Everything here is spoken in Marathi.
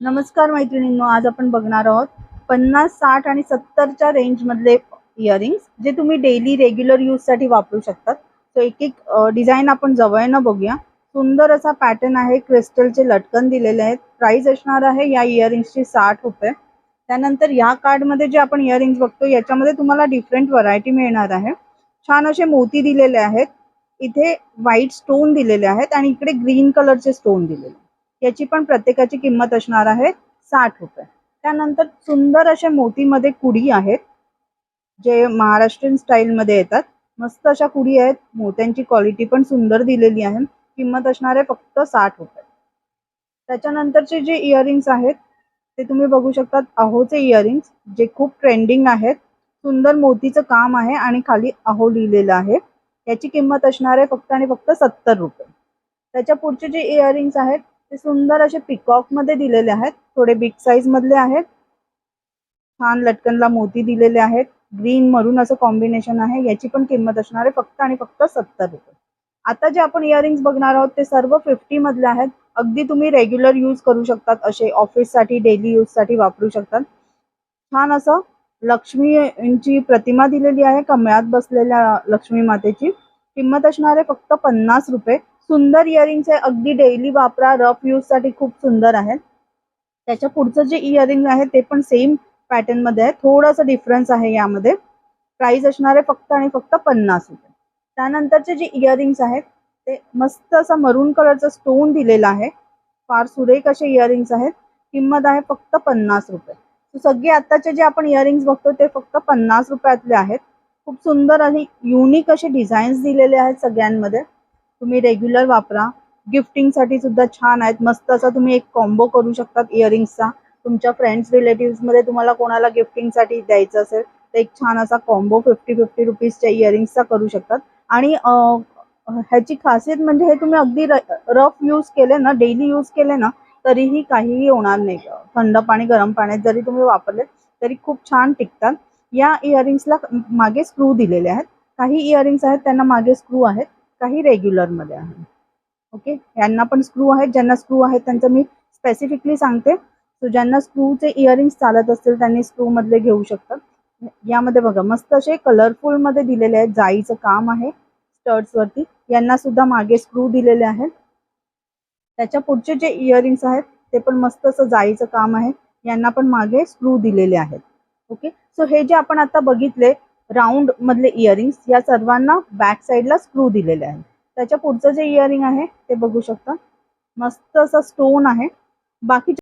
नमस्कार मैत्रिणींनो आज आपण बघणार आहोत पन्नास साठ आणि सत्तरच्या रेंजमधले इयरिंग्स जे तुम्ही डेली रेग्युलर यूजसाठी वापरू शकतात. सो एक एक डिझाईन आपण जवळनं बघूया. सुंदर असा पॅटर्न आहे क्रिस्टलचे लटकन दिलेले आहेत. प्राइस असणार आहे या इयरिंग्सची साठ रुपये. त्यानंतर या कार्डमध्ये जे आपण इयरिंग्स बघतो याच्यामध्ये तुम्हाला डिफरंट व्हरायटी मिळणार आहे. छान असे मोती दिलेले आहेत. इथे व्हाईट स्टोन दिलेले आहेत आणि इकडे ग्रीन कलरचे स्टोन दिलेले आहेत. याची पण प्रत्येकाची किंमत असणार आहे साठ रुपये. त्यानंतर सुंदर असे मोतीमध्ये कुडी आहेत जे महाराष्ट्रीयन स्टाईलमध्ये येतात. मस्त अशा कुडी आहेत मोत्यांची क्वालिटी पण सुंदर दिलेली आहे. किंमत असणार आहे फक्त साठ रुपये. त्याच्यानंतरचे जे इयरिंग्स आहेत ते तुम्ही बघू शकतात अहोचे इयरिंग्स जे खूप ट्रेंडिंग आहेत. सुंदर मोतीचं काम आहे आणि खाली अहो लिहिलेलं आहे. याची किंमत असणार आहे फक्त आणि फक्त सत्तर रुपये. त्याच्या पुढचे जे इयरिंग्स आहेत ते सुंदर असे पिकॉकमध्ये दिलेले आहेत. थोडे बिग साईज मधले आहेत. छान लटकनला मोती दिलेले आहेत. ग्रीन मरून असं कॉम्बिनेशन आहे. याची पण किंमत असणार आहे फक्त आणि फक्त सत्तर रुपये. आता जे आपण इयरिंग्स बघणार आहोत ते सर्व फिफ्टी मधले आहेत. अगदी तुम्ही रेग्युलर यूज करू शकतात. असे ऑफिससाठी डेली यूजसाठी वापरू शकतात. छान असं लक्ष्मीची प्रतिमा दिलेली आहे. कमळात बसलेल्या लक्ष्मी मातेची. किंमत असणार आहे फक्त पन्नास रुपये. सुंदर इयरिंग्स आहे अगदी डेली वापरा. रफ यूजसाठी खूप सुंदर आहे त्याच्या पुढचं जे इयरिंग आहे ते पण सेम पॅटर्नमध्ये आहे. थोडंसं डिफरन्स आहे यामध्ये. प्राइस असणार आहे फक्त आणि फक्त पन्नास रुपये. त्यानंतरचे जे इयरिंग्स आहेत ते मस्त असा मरून कलरचा स्टोन दिलेला आहे. फार सुरेख असे इयरिंग्स आहेत. किंमत आहे फक्त पन्नास रुपये. सगळे आत्ताचे जे आपण इयरिंग्स बघतो ते फक्त पन्नास रुपयातले आहेत. खूप सुंदर आणि युनिक असे डिझाईन्स दिलेले आहेत सगळ्यांमध्ये. तुम्ही रेग्युलर वापरा. गिफ्टिंगसाठी सुद्धा छान आहेत. मस्त असा तुम्ही एक कॉम्बो करू शकतात इयरिंग्सचा तुमच्या फ्रेंड्स रिलेटिव्हमध्ये तुम्हाला कोणाला गिफ्टिंगसाठी द्यायचं असेल तर एक छान असा कॉम्बो फिफ्टी फिफ्टी रुपीजच्या इयरिंग्सचा करू शकतात. आणि ह्याची खासियत म्हणजे हे तुम्ही अगदी रफ यूज केले ना डेली यूज केले ना तरीही काहीही होणार नाही. थंड पाणी गरम पाण्यात जरी तुम्ही वापरले तरी खूप छान टिकतात. या इयरिंग्सला मागे स्क्रू दिलेले आहेत. काही इयरिंग्स आहेत त्यांना मागे स्क्रू आहेत. काही रेग्युलरमध्ये आहे. ओके यांना पण स्क्रू आहेत ज्यांना स्क्रू आहेत त्यांचं मी स्पेसिफिकली सांगते. सो ज्यांना स्क्रूचे इयरिंग्स चालत असतील त्यांनी स्क्रू मधले घेऊ शकतात. यामध्ये बघा मस्त असे कलरफुलमध्ये दिलेले आहेत जाईचं काम आहे स्टर्ट्स वरती. यांना सुद्धा मागे स्क्रू दिलेले आहेत. त्याच्या पुढचे जे इयरिंग्स आहेत ते पण मस्त असं जाईचं काम आहे. यांना पण मागे स्क्रू दिलेले आहेत. ओके सो हे जे आपण आता बघितले राऊंड मधले इयरिंग्स या सर्वांना बॅक साईडला स्क्रू दिलेले आहेत. त्याच्या पुढचं जे इयरिंग आहे ते बघू शकता. मस्त असं स्टोन आहे. बाकी